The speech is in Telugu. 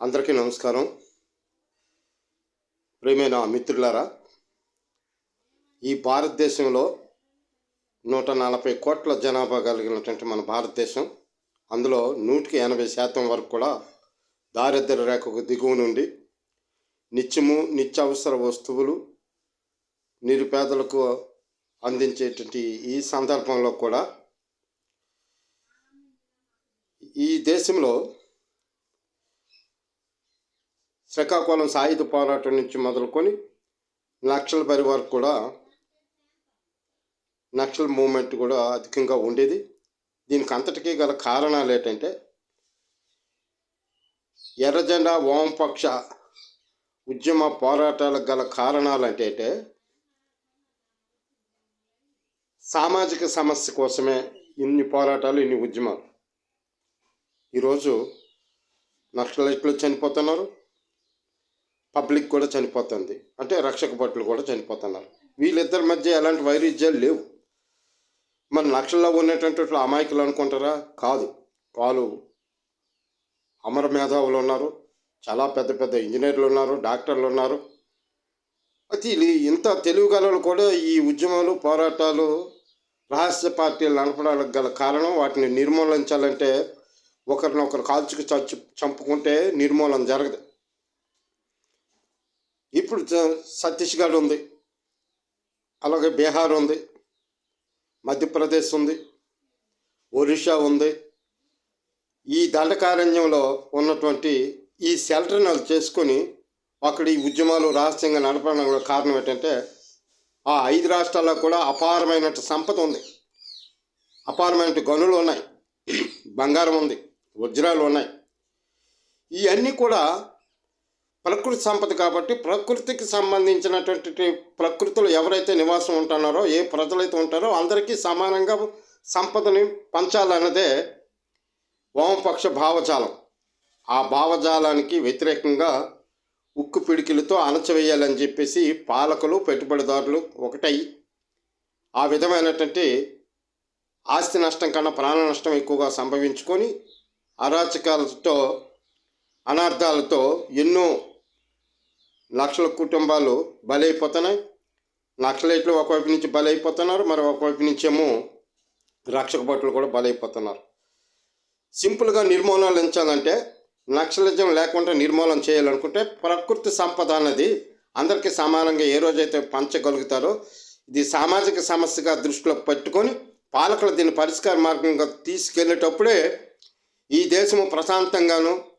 అందరికీ నమస్కారం. ప్రేమైన మిత్రులారా ఈ భారతదేశంలో నూట నలభై కోట్ల జనాభా కలిగినటువంటి మన భారతదేశం అందులో నూటికి ఎనభై శాతం వరకు కూడా దారిద్ర్య రేఖకు దిగువ నుండి నిత్యము నిత్యావసర వస్తువులు నిరుపేదలకు అందించేటువంటి ఈ సందర్భంలో కూడా ఈ దేశంలో శ్రీకాకుళం సాయుధ పోరాటం నుంచి మొదలుకొని నక్సల్ పరి వరకు కూడా నక్సల్ మూమెంట్ కూడా అధికంగా ఉండేది. దీనికి అంతటికీ గల కారణాలు ఏంటంటే ఎర్రజెండా వామపక్ష ఉద్యమ పోరాటాలకు గల కారణాలు అంటే అంటే సామాజిక సమస్య కోసమే ఇన్ని పోరాటాలు ఇన్ని ఉద్యమాలు. ఈరోజు నక్సలైట్లు చనిపోతున్నారు. పబ్లిక్ కూడా చనిపోతుంది. అంటే రక్షక భటులు కూడా చనిపోతున్నారు. వీళ్ళిద్దరి మధ్య ఎలాంటి వైరుధ్యాలు లేవు. మరి నక్షల్లో ఉన్నటువంటి అమాయకులు అనుకుంటారా? కాదు. వాళ్ళు అమర మేధావులు ఉన్నారు. చాలా పెద్ద పెద్ద ఇంజనీర్లు ఉన్నారు డాక్టర్లు ఉన్నారు. అయితే ఇంత తెలుగు కళలు కూడా ఈ ఉద్యమాలు పోరాటాలు రహస్య పార్టీలు నడపడానికి గల కారణం వాటిని నిర్మూలించాలంటే ఒకరినొకరు కాల్చుకు చచ్చు చంపుకుంటే నిర్మూలన జరగదు. ఇప్పుడు ఛత్తీస్గఢ్ ఉంది. అలాగే బీహార్ ఉంది. మధ్యప్రదేశ్ ఉంది. ఒరిస్సా ఉంది. ఈ దండకారణ్యంలో ఉన్నటువంటి ఈ షెల్టర్ని వాళ్ళు చేసుకొని అక్కడ ఈ ఉద్యమాలు రహస్యంగా నడపడంలో కారణం ఏంటంటే ఆ ఐదు రాష్ట్రాల్లో కూడా అపారమైన సంపద ఉంది. అపారమైన గనులు ఉన్నాయి. బంగారం ఉంది. వజ్రాలు ఉన్నాయి. ఇవన్నీ కూడా ప్రకృతి సంపద కాబట్టి ప్రకృతికి సంబంధించినటువంటి ప్రకృతిలో ఎవరైతే నివాసం ఉంటున్నారో ఏ ప్రజలైతే ఉంటారో అందరికీ సమానంగా సంపదని పంచాలన్నదే వామపక్ష భావజాలం. ఆ భావజాలానికి వ్యతిరేకంగా ఉక్కు పిడికిలతో అణచివేయాలని చెప్పేసి పాలకులు పెట్టుబడిదారులు ఒకటై ఆ విధమైనటువంటి ఆస్తి నష్టం కన్నా ప్రాణ నష్టం ఎక్కువగా సంభవించుకొని అరాచకాలతో అనార్థాలతో ఎన్నో లక్షల కుటుంబాలు బలైపోతున్నాయి. నక్సలైట్లు ఒకవైపు నుంచి బలైపోతున్నారు మరి ఒకవైపు నుంచేమో రక్షక భటులు కూడా బలైపోతున్నారు. సింపుల్గా నిర్మూలించాలంటే నక్సలిజం లేకుండా నిర్మూలన చేయాలనుకుంటే ప్రకృతి సంపద అన్నది అందరికీ సమానంగా ఏ రోజైతే పంచగలుగుతారో ఇది సామాజిక సమస్యగా దృష్టిలో పెట్టుకొని పాలకులు దీన్ని పరిష్కార మార్గంగా తీసుకెళ్ళేటప్పుడే ఈ దేశము ప్రశాంతంగాను